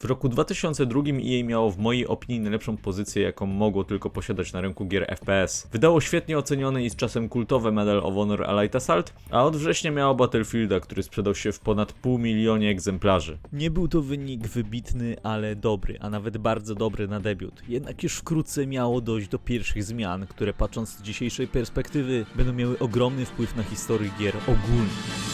W roku 2002 EA miało w mojej opinii najlepszą pozycję, jaką mogło tylko posiadać na rynku gier FPS. Wydało świetnie oceniony i z czasem kultowe Medal of Honor Allied Assault, a od września miało Battlefielda, który sprzedał się w ponad pół milionie egzemplarzy. Nie był to wynik wybitny, ale dobry, a nawet bardzo dobry na debiut. Jednak już wkrótce miało dojść do pierwszych zmian, które patrząc z dzisiejszej perspektywy będą miały ogromny wpływ na historię gier ogólnie.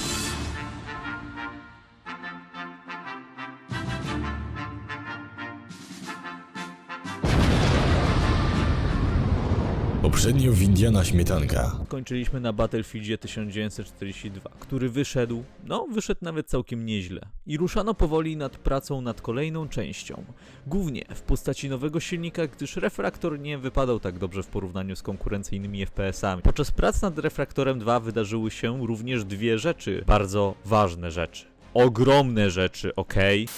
Poprzednio w Indiana Śmietanka. Kończyliśmy na Battlefieldzie 1942, który wyszedł, no wyszedł nawet całkiem nieźle. I ruszano powoli nad pracą nad kolejną częścią. Głównie w postaci nowego silnika, gdyż refraktor nie wypadał tak dobrze w porównaniu z konkurencyjnymi FPS-ami. Podczas prac nad refraktorem 2 wydarzyły się również dwie rzeczy, bardzo ważne rzeczy. Ogromne rzeczy, okej?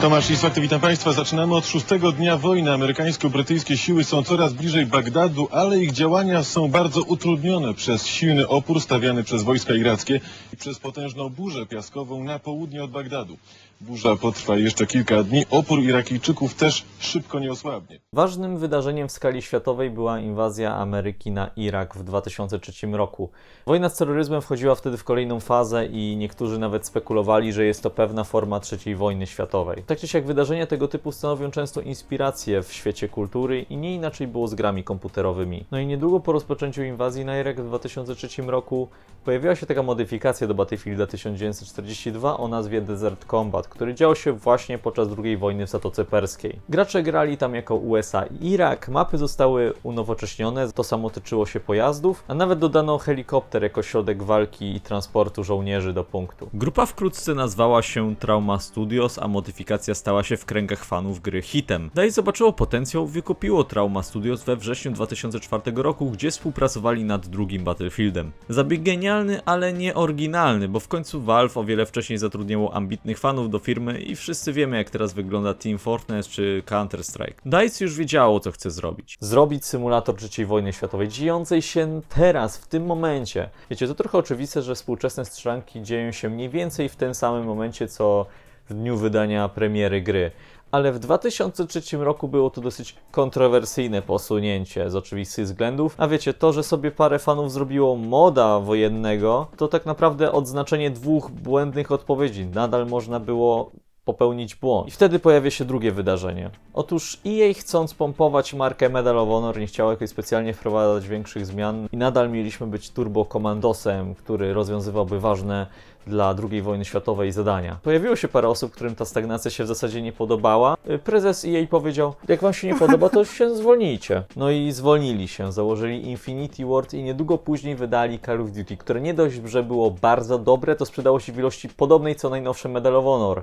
Tomasz Liswakty, witam Państwa. Zaczynamy od szóstego dnia wojny. Amerykańsko-brytyjskie siły są coraz bliżej Bagdadu, ale ich działania są bardzo utrudnione przez silny opór stawiany przez wojska irackie i przez potężną burzę piaskową na południe od Bagdadu. Burza potrwa jeszcze kilka dni. Opór Irakijczyków też szybko nie osłabnie. Ważnym wydarzeniem w skali światowej była inwazja Ameryki na Irak w 2003 roku. Wojna z terroryzmem wchodziła wtedy w kolejną fazę i niektórzy nawet spekulowali, że jest to pewna forma trzeciej wojny światowej. Tak czy siak wydarzenia tego typu stanowią często inspirację w świecie kultury i nie inaczej było z grami komputerowymi. No i niedługo po rozpoczęciu inwazji na Irak w 2003 roku pojawiła się taka modyfikacja do Battlefielda 1942 o nazwie Desert Combat, który działo się właśnie podczas II wojny w Zatoce Perskiej. Gracze grali tam jako USA i Irak, mapy zostały unowocześnione, to samo tyczyło się pojazdów, a nawet dodano helikopter jako środek walki i transportu żołnierzy do punktu. Grupa wkrótce nazwała się Trauma Studios, a modyfikacja stała się w kręgach fanów gry hitem. DICE zobaczyło potencjał, wykupiło Trauma Studios we wrześniu 2004 roku, gdzie współpracowali nad drugim Battlefieldem. Zabieg genialny, ale nie oryginalny, bo w końcu Valve o wiele wcześniej zatrudniało ambitnych fanów do firmy i wszyscy wiemy jak teraz wygląda Team Fortress czy Counter-Strike. DICE już wiedziało co chce zrobić. Zrobić symulator III wojny światowej, dziejącej się teraz, w tym momencie. Wiecie, to trochę oczywiste, że współczesne strzelanki dzieją się mniej więcej w tym samym momencie co w dniu wydania premiery gry. Ale w 2003 roku było to dosyć kontrowersyjne posunięcie z oczywistych względów. A wiecie, to, że sobie parę fanów zrobiło moda wojennego, to tak naprawdę odznaczenie dwóch błędnych odpowiedzi. Nadal można było popełnić błąd. I wtedy pojawia się drugie wydarzenie. Otóż EA chcąc pompować markę Medal of Honor nie chciało jakoś specjalnie wprowadzać większych zmian i nadal mieliśmy być turbo komandosem, który rozwiązywałby ważne dla II wojny światowej zadania. Pojawiło się parę osób, którym ta stagnacja się w zasadzie nie podobała. Y, Prezes EA powiedział, jak wam się nie podoba, to się zwolnijcie. No i zwolnili się, założyli Infinity Ward i niedługo później wydali Call of Duty, które nie dość, że było bardzo dobre, to sprzedało się w ilości podobnej co najnowsze Medal of Honor.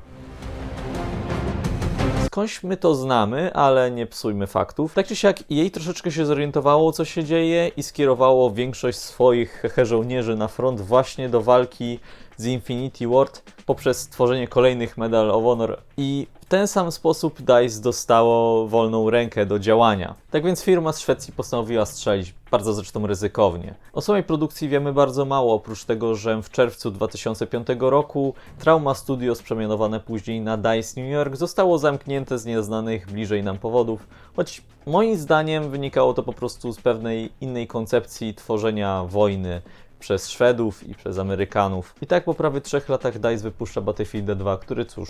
Skądś my to znamy, ale nie psujmy faktów. Tak czy siak jej troszeczkę się zorientowało, co się dzieje i skierowało większość swoich żołnierzy na front właśnie do walki z Infinity Ward poprzez stworzenie kolejnych Medal of Honor i w ten sam sposób DICE dostało wolną rękę do działania. Tak więc firma z Szwecji postanowiła strzelić, bardzo zresztą ryzykownie. O samej produkcji wiemy bardzo mało, oprócz tego, że w czerwcu 2005 roku Trauma Studios, przemianowane później na DICE New York, zostało zamknięte z nieznanych bliżej nam powodów, choć moim zdaniem wynikało to po prostu z pewnej innej koncepcji tworzenia wojny przez Szwedów i przez Amerykanów. I tak po prawie trzech latach DICE wypuszcza Battlefield 2, który cóż,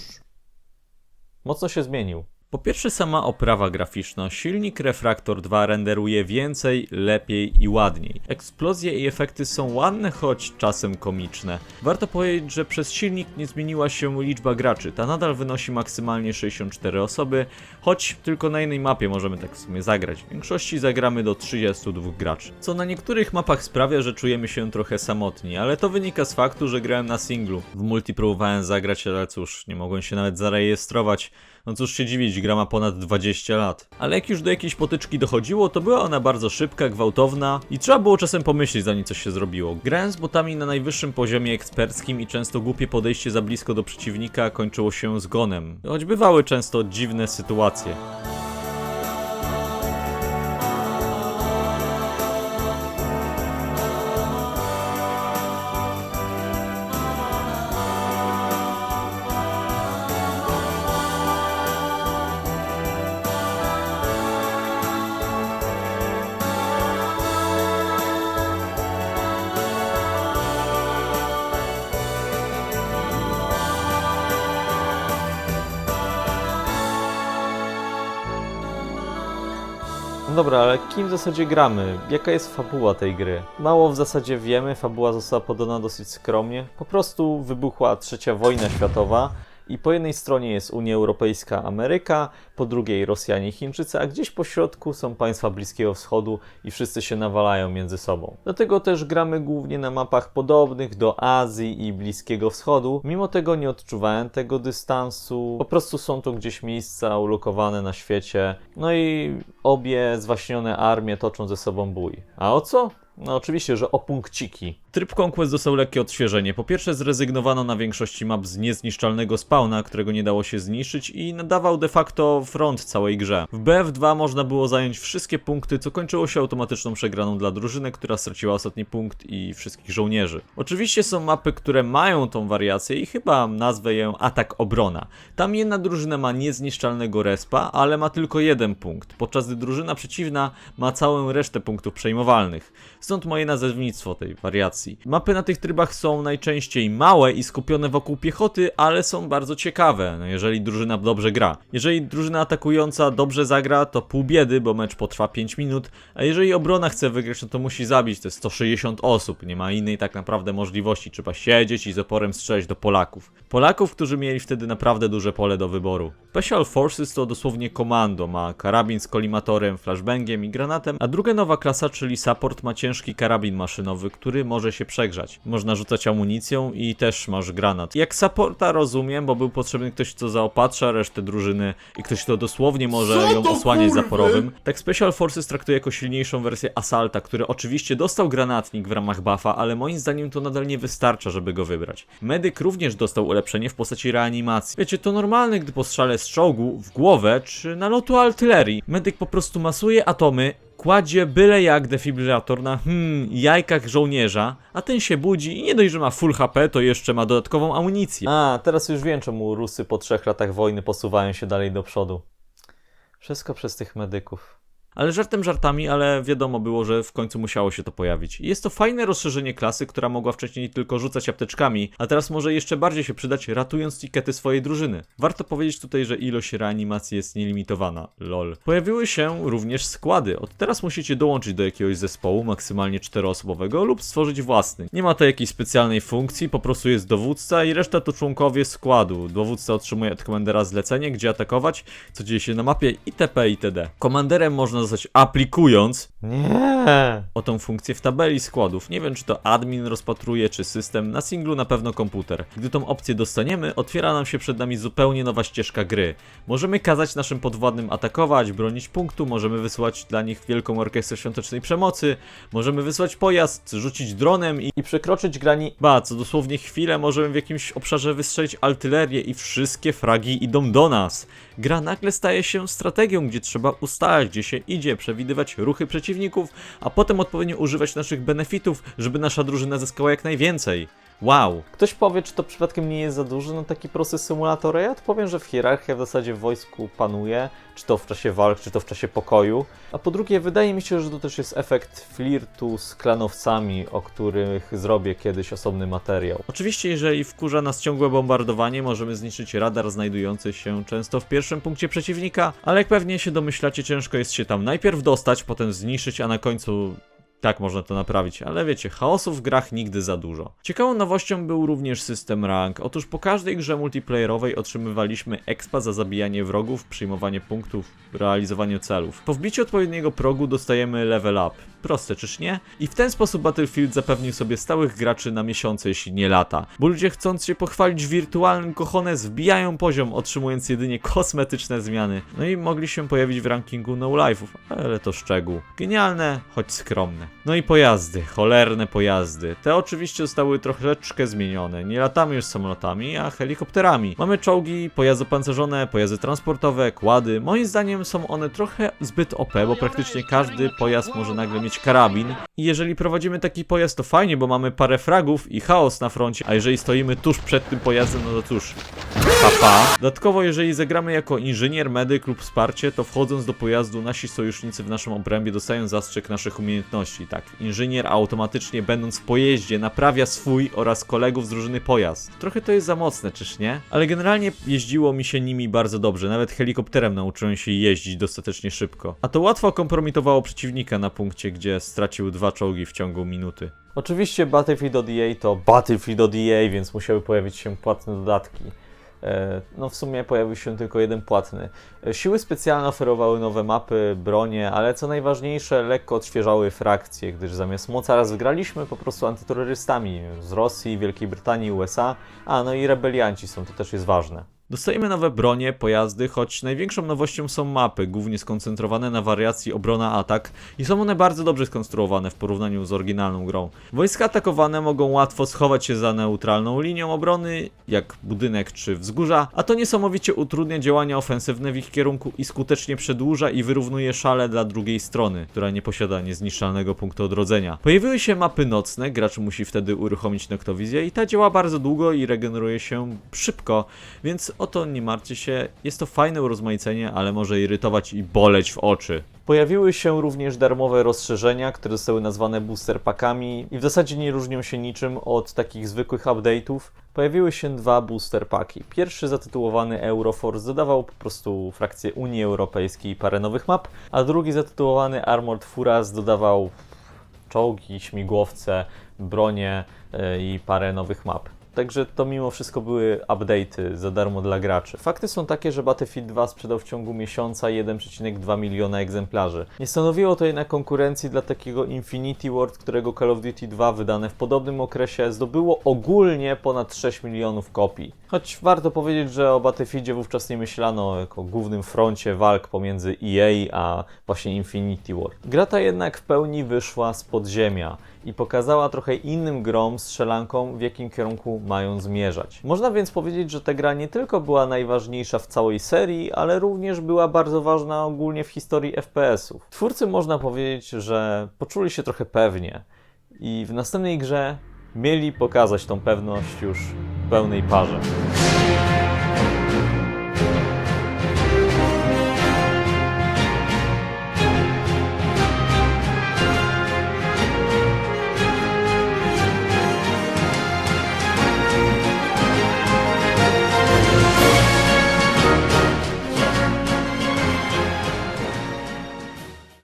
mocno się zmienił. Po pierwsze sama oprawa graficzna. Silnik Refraktor 2 renderuje więcej, lepiej i ładniej. Eksplozje i efekty są ładne, choć czasem komiczne. Warto powiedzieć, że przez silnik nie zmieniła się liczba graczy. Ta nadal wynosi maksymalnie 64 osoby, choć tylko na jednej mapie możemy tak w sumie zagrać. W większości zagramy do 32 graczy. Co na niektórych mapach sprawia, że czujemy się trochę samotni, ale to wynika z faktu, że grałem na singlu. W multi próbowałem zagrać, ale cóż, nie mogłem się nawet zarejestrować. No cóż się dziwić, gra ma ponad 20 lat. Ale jak już do jakiejś potyczki dochodziło, to była ona bardzo szybka, gwałtowna i trzeba było czasem pomyśleć zanim coś się zrobiło. Grałem z botami na najwyższym poziomie eksperckim i często głupie podejście za blisko do przeciwnika kończyło się zgonem. Choć bywały często dziwne sytuacje. Dobra, ale kim w zasadzie gramy? Jaka jest fabuła tej gry? Mało w zasadzie wiemy, fabuła została podana dosyć skromnie. Po prostu wybuchła trzecia wojna światowa i po jednej stronie jest Unia Europejska, Ameryka, po drugiej Rosjanie Chińczycy, a gdzieś po środku są państwa Bliskiego Wschodu i wszyscy się nawalają między sobą. Dlatego też gramy głównie na mapach podobnych do Azji i Bliskiego Wschodu. Mimo tego nie odczuwałem tego dystansu. Po prostu są to gdzieś miejsca ulokowane na świecie. No i obie zwaśnione armie toczą ze sobą bój. A o co? No oczywiście, że o punkciki. Tryb Conquest dostał lekkie odświeżenie. Po pierwsze zrezygnowano na większości map z niezniszczalnego spawna, którego nie dało się zniszczyć i nadawał de facto front całej grze. W BF2 można było zająć wszystkie punkty, co kończyło się automatyczną przegraną dla drużyny, która straciła ostatni punkt i wszystkich żołnierzy. Oczywiście są mapy, które mają tą wariację i chyba nazwę ją atak obrona. Tam jedna drużyna ma niezniszczalnego respa, ale ma tylko jeden punkt, podczas gdy drużyna przeciwna ma całą resztę punktów przejmowalnych. Stąd moje nazewnictwo tej wariacji. Mapy na tych trybach są najczęściej małe i skupione wokół piechoty, ale są bardzo ciekawe, no jeżeli drużyna dobrze gra. Jeżeli drużyna atakująca dobrze zagra, to pół biedy, bo mecz potrwa 5 minut, a jeżeli obrona chce wygrać, no to musi zabić te 160 osób. Nie ma innej tak naprawdę możliwości. Trzeba siedzieć i z oporem strzelać do Polaków. Polaków, którzy mieli wtedy naprawdę duże pole do wyboru. Special Forces to dosłownie komando, ma karabin z kolimatorem, flashbangiem i granatem, a druga nowa klasa, czyli support ma ciężki karabin maszynowy, który może się przegrzać. Można rzucać amunicją i też masz granat. Jak supporta rozumiem, bo był potrzebny ktoś, kto zaopatrza resztę drużyny i ktoś, kto dosłownie może ją osłaniać zaporowym. Tak Special Forces traktuje jako silniejszą wersję Assalta, który oczywiście dostał granatnik w ramach buffa, ale moim zdaniem to nadal nie wystarcza, żeby go wybrać. Medyk również dostał ulepszenie w postaci reanimacji. Wiecie, to normalne, gdy po strzale z czołgu w głowę czy nalotu artylerii. Medyk po prostu masuje atomy kładzie byle jak defibrylator na hmm, jajkach żołnierza, a ten się budzi i nie dość, że ma full HP, to jeszcze ma dodatkową amunicję. A, teraz już wiem, czemu Rusy po trzech latach wojny posuwają się dalej do przodu. Wszystko przez tych medyków. Ale żartem żartami, ale wiadomo było, że w końcu musiało się to pojawić. Jest to fajne rozszerzenie klasy, która mogła wcześniej tylko rzucać apteczkami, a teraz może jeszcze bardziej się przydać, ratując tikety swojej drużyny. Warto powiedzieć tutaj, że ilość reanimacji jest nielimitowana. Lol. Pojawiły się również składy. Od teraz musicie dołączyć do jakiegoś zespołu, maksymalnie czteroosobowego, lub stworzyć własny. Nie ma to jakiejś specjalnej funkcji, po prostu jest dowódca i reszta to członkowie składu. Dowódca otrzymuje od komandera zlecenie, gdzie atakować, co dzieje się na mapie itp. itd. Komanderem można zostać aplikując nie. o tą funkcję w tabeli składów. Nie wiem, czy to admin rozpatruje, czy system. Na singlu na pewno komputer. Gdy tą opcję dostaniemy, otwiera nam się przed nami zupełnie nowa ścieżka gry. Możemy kazać naszym podwładnym atakować, bronić punktu, możemy wysłać dla nich wielką orkiestrę świątecznej przemocy, możemy wysłać pojazd, rzucić dronem i, i przekroczyć grani... Ba, co dosłownie chwilę możemy w jakimś obszarze wystrzelić artylerię i wszystkie fragi idą do nas. Gra nagle staje się strategią, gdzie trzeba ustalać, gdzie się idzie, przewidywać ruchy przeciwników, a potem odpowiednio używać naszych benefitów, żeby nasza drużyna zyskała jak najwięcej. Wow. Ktoś powie, czy to przypadkiem nie jest za duży na taki prosty symulator? Ja odpowiem, że w hierarchia w zasadzie w wojsku panuje, czy to w czasie walk, czy to w czasie pokoju. A po drugie, wydaje mi się, że to też jest efekt flirtu z klanowcami, o których zrobię kiedyś osobny materiał. Oczywiście, jeżeli wkurza nas ciągłe bombardowanie, możemy zniszczyć radar znajdujący się często w pierwszym punkcie przeciwnika, ale jak pewnie się domyślacie, ciężko jest się tam najpierw dostać, potem zniszczyć, a na końcu tak można to naprawić, ale wiecie, chaosu w grach nigdy za dużo. Ciekawą nowością był również system rank. Otóż po każdej grze multiplayerowej otrzymywaliśmy expa za zabijanie wrogów, przyjmowanie punktów, realizowanie celów. Po wbiciu odpowiedniego progu dostajemy level up. Proste, czyż nie? I w ten sposób Battlefield zapewnił sobie stałych graczy na miesiące, jeśli nie lata. Bo ludzie chcąc się pochwalić wirtualnym kochones wbijają poziom, otrzymując jedynie kosmetyczne zmiany. No i mogli się pojawić w rankingu no life'ów, ale to szczegół. Genialne, choć skromne. No i pojazdy, cholerne pojazdy. Te oczywiście zostały troszeczkę zmienione. Nie latamy już samolotami, a helikopterami. Mamy czołgi, pojazdy opancerzone, pojazdy transportowe, kłady. Moim zdaniem są one trochę zbyt OP, bo praktycznie każdy pojazd może nagle mieć karabin. I jeżeli prowadzimy taki pojazd, to fajnie, bo mamy parę fragów i chaos na froncie, a jeżeli stoimy tuż przed tym pojazdem, no to cóż. Dodatkowo, jeżeli zagramy jako inżynier, medyk lub wsparcie, to wchodząc do pojazdu, nasi sojusznicy w naszym obrębie dostają zastrzyk naszych umiejętności. Tak, inżynier automatycznie, będąc w pojeździe, naprawia swój oraz kolegów z drużyny pojazd. Trochę to jest za mocne, czyż nie? Ale generalnie jeździło mi się nimi bardzo dobrze. Nawet helikopterem nauczyłem się jeździć dostatecznie szybko. A to łatwo kompromitowało przeciwnika na punkcie, gdzie stracił dwa czołgi w ciągu minuty. Oczywiście Battlefield ODA to Battlefield ODA, więc musiały pojawić się płatne dodatki. E, No w sumie pojawił się tylko jeden płatny. E, Siły specjalne oferowały nowe mapy, bronie, ale co najważniejsze, lekko odświeżały frakcje, gdyż zamiast mocarstw graliśmy po prostu antyterrorystami z Rosji, Wielkiej Brytanii, USA, a no i rebelianci są, to też jest ważne. Dostajemy nowe bronie, pojazdy, choć największą nowością są mapy, głównie skoncentrowane na wariacji obrona-atak i są one bardzo dobrze skonstruowane w porównaniu z oryginalną grą. Wojska atakowane mogą łatwo schować się za neutralną linią obrony, jak budynek czy wzgórza, a to niesamowicie utrudnia działania ofensywne w ich kierunku i skutecznie przedłuża i wyrównuje szale dla drugiej strony, która nie posiada niezniszczalnego punktu odrodzenia. Pojawiły się mapy nocne, gracz musi wtedy uruchomić noktowizję i ta działa bardzo długo i regeneruje się szybko, więc o to nie martwcie się, jest to fajne urozmaicenie, ale może irytować i boleć w oczy. Pojawiły się również darmowe rozszerzenia, które zostały nazwane booster packami i w zasadzie nie różnią się niczym od takich zwykłych update'ów. Pojawiły się dwa booster paki. Pierwszy zatytułowany Euroforce dodawał po prostu frakcję Unii Europejskiej i parę nowych map, a drugi zatytułowany Armored Furas dodawał czołgi, śmigłowce, bronie e, i parę nowych map. Także to mimo wszystko były update'y za darmo dla graczy. Fakty są takie, że Battlefield 2 sprzedał w ciągu miesiąca 1,2 miliona egzemplarzy. Nie stanowiło to jednak konkurencji dla takiego Infinity Ward, którego Call of Duty 2 wydane w podobnym okresie zdobyło ogólnie ponad 6 milionów kopii. Choć warto powiedzieć, że o Battlefieldzie wówczas nie myślano jako głównym froncie walk pomiędzy EA a właśnie Infinity Ward. Gra ta jednak w pełni wyszła z podziemia i pokazała trochę innym grom strzelankom, w jakim kierunku mają zmierzać. Można więc powiedzieć, że ta gra nie tylko była najważniejsza w całej serii, ale również była bardzo ważna ogólnie w historii FPS-ów. Twórcy można powiedzieć, że poczuli się trochę pewnie i w następnej grze mieli pokazać tą pewność już w pełnej parze.